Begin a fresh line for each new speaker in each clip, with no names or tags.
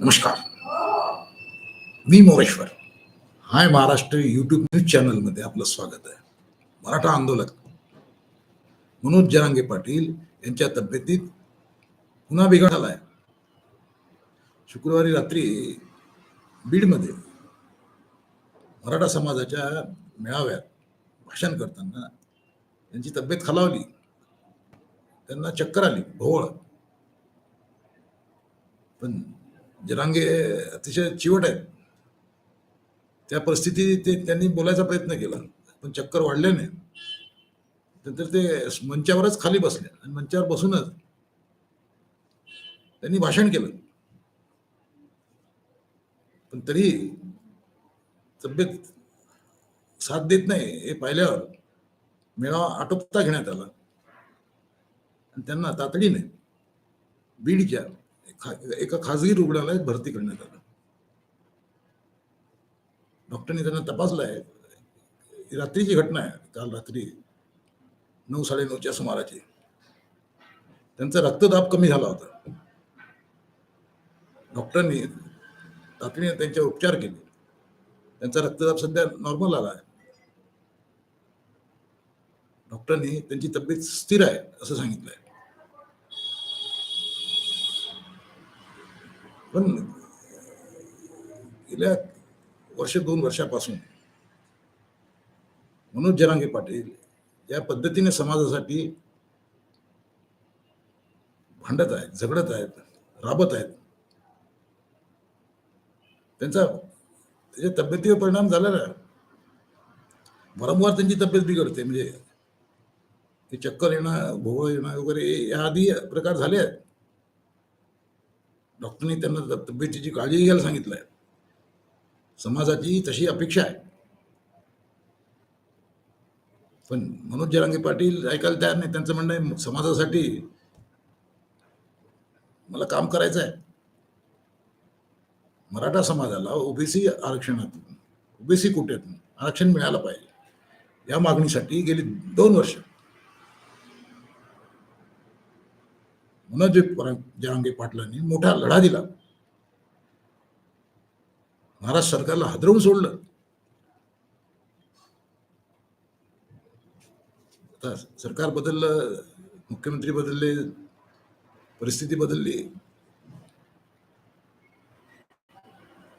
नमस्कार. मी Moreshwar. Hi Maharashtra YouTube news चॅनलमध्ये आपलं स्वागत आहे. मराठा आंदोलक. मनोज जरांगे पाटील यांच्या तब्येतीत पुन्हा बिघाड आलाय शुक्रवारी रात्री बीडमध्ये मराठा समाजाच्या मेळाव्यात भाषण करताना त्यांची तब्येत खालावली. त्यांना चक्कर आली भोवळ. पण जनांगे अतिशय चिवट आहेत त्या परिस्थितीत ते त्यांनी बोलायचा प्रयत्न केला पण चक्कर वाढल्याने नंतर ते मंचावरच खाली बसले आणि मंचावर बसूनच त्यांनी भाषण केलं. पण तरी तब्येत साथ देत नाही हे पाहिल्यावर मेळावा आटोपता घेण्यात आला. आणि त्यांना तातडीने बीडच्या खा- एका खाजगी रुग्णालयात भरती करण्यात आलं. डॉक्टरने त्यांना तपासलं आहे रात्रीची घटना आहे. काल रात्री नऊ साडेनऊच्या सुमाराची. त्यांचा रक्तदाब कमी झाला होता. डॉक्टरांनी तातडीने त्यांच्यावर उपचार केले. त्यांचा रक्तदाब सध्या नॉर्मल आला आहे. डॉक्टरांनी त्यांची तब्येत स्थिर आहे असं सांगितलंय. पण गेल्या वर्ष दोन वर्षापासून मनोज जरांगे पाटील ज्या पद्धतीने समाजासाठी भांडत आहेत झगडत आहेत राबत आहेत. त्यांचा त्याच्या तब्येतीवर परिणाम झालेला आहे वारंवार त्यांची तब्येत बिघडते म्हणजे ते चक्कर येणं भोवळ येणं वगैरे या आधी प्रकार झाले आहेत. डॉक्टरनी त्यांना तब्येतीची काळजी घ्यायला सांगितलं आहे समाजाची तशी अपेक्षा आहे. पण मनोज जरांगे पाटील ऐकायला तयार नाही. त्यांचं म्हणणं आहे समाजासाठी मला काम करायचं आहे. मराठा समाजाला ओबीसी आरक्षणातून ओबीसी कोट्यातून आरक्षण मिळालं पाहिजे. या मागणीसाठी गेली दोन वर्ष. मनोज जरांगे पाटलांनी मोठा लढा दिला. महाराष्ट्र सरकारला हादरवून सोडलं. आता सरकार बदललं मुख्यमंत्री बदलले परिस्थिती बदलली.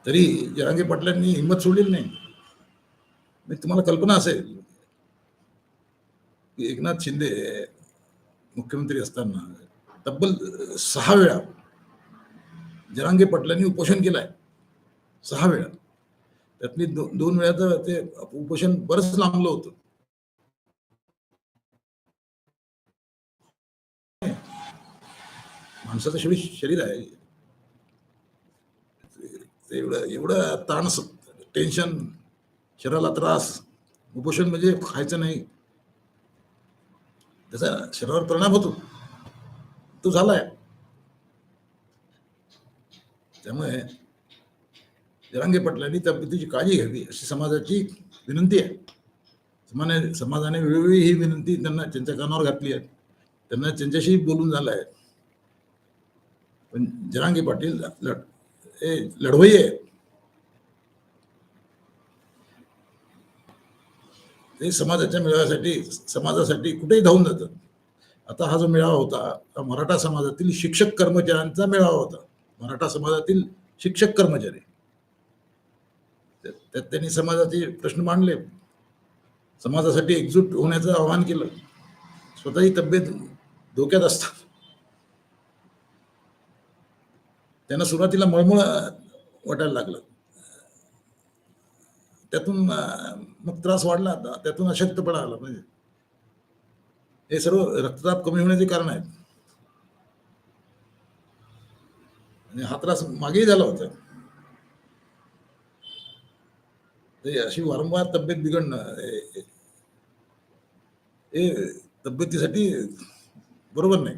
तरी जरांगे पाटलांनी हिंमत सोडलेली नाही. तुम्हाला कल्पना असेल की एकनाथ शिंदे मुख्यमंत्री असताना तब्बल सहा वेळा. जरांगे पाटलांनी उपोषण केलंय. सहा वेळा. त्यातली दो, दोन वेळा तर ते उपोषण बरंच लांबलं होतं. माणसाचं शेवटी शरीर आहे. एवढं एवढं ताण टेन्शन शरीराला त्रास उपोषण म्हणजे खायचं नाही. त्याचा शरीरावर परिणाम होतो. तो झालाय. त्यामुळे जरांगे पाटलांनी तब्येतीची काळजी घ्यावी अशी समाजाची विनंती आहे. समाने समाजाने वेळोवेळी ही विनंती त्यांना त्यांच्या कानावर घातली आहे. त्यांना त्यांच्याशी बोलून झालं आहे. पण जरांगे पाटील लढ हे लढवई आहे. ते समाजाच्या मेळाव्यासाठी समाजासाठी कुठेही धावून जातात. आता हा जो मेळावा होता हा मराठा समाजातील शिक्षक कर्मचाऱ्यांचा मेळावा होता. मराठा समाजातील शिक्षक कर्मचारी. त्यात त्यांनी समाजाचे प्रश्न मांडले. समाजासाठी एकजूट होण्याचं आवाहन केलं. स्वतःची तब्येत धोक्यात असतात. त्यांना सुरुवातीला मळमळ वाटायला लागलं. त्यातून मग त्रास वाढला. आता त्यातून अशक्तपणा आला. म्हणजे हे सर्व रक्तदाब कमी होण्याचे कारण आहेत. आणि हा त्रास मागेही झाला होता. ते अशी वारंवार तब्येत बिघडणं हे- तब्येतीसाठी बरोबर नाही.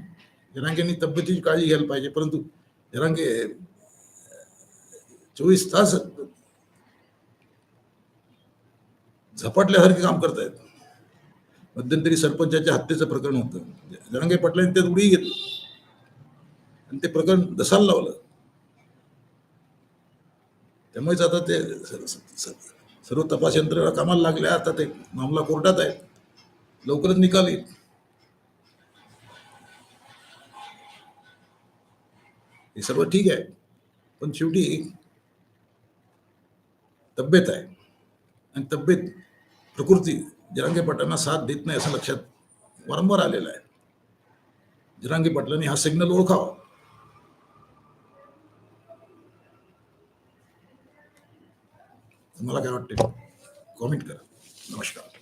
जरांगेंनी तब्येतीची काळजी घ्यायला पाहिजे परंतु जरांगे चोवीस तास झपाटल्यासारखे काम करतायत. मध्यंतरी सरपंचाच्या हत्येचं प्रकरण होतं. जरांगे पाटलांनी त्यात उडी घेतली. आणि ते प्रकरण दसायला लावलं. त्यामुळेच आता ते सर्व तपास यंत्रणा कामाला लागल्या. आता ते मामला कोर्टात आहे लवकरच निकाल येईल. हे सर्व ठीक आहे. पण शेवटी तब्येत आहे. आणि तब्येत प्रकृती जरांगे पाटलांना साथ देत नाही असं लक्षात वारंवार आलेलं आहे. जरांगे पाटलांनी हा सिग्नल ओळखावा. तुम्हाला काय वाटते कॉमेंट करा. नमस्कार.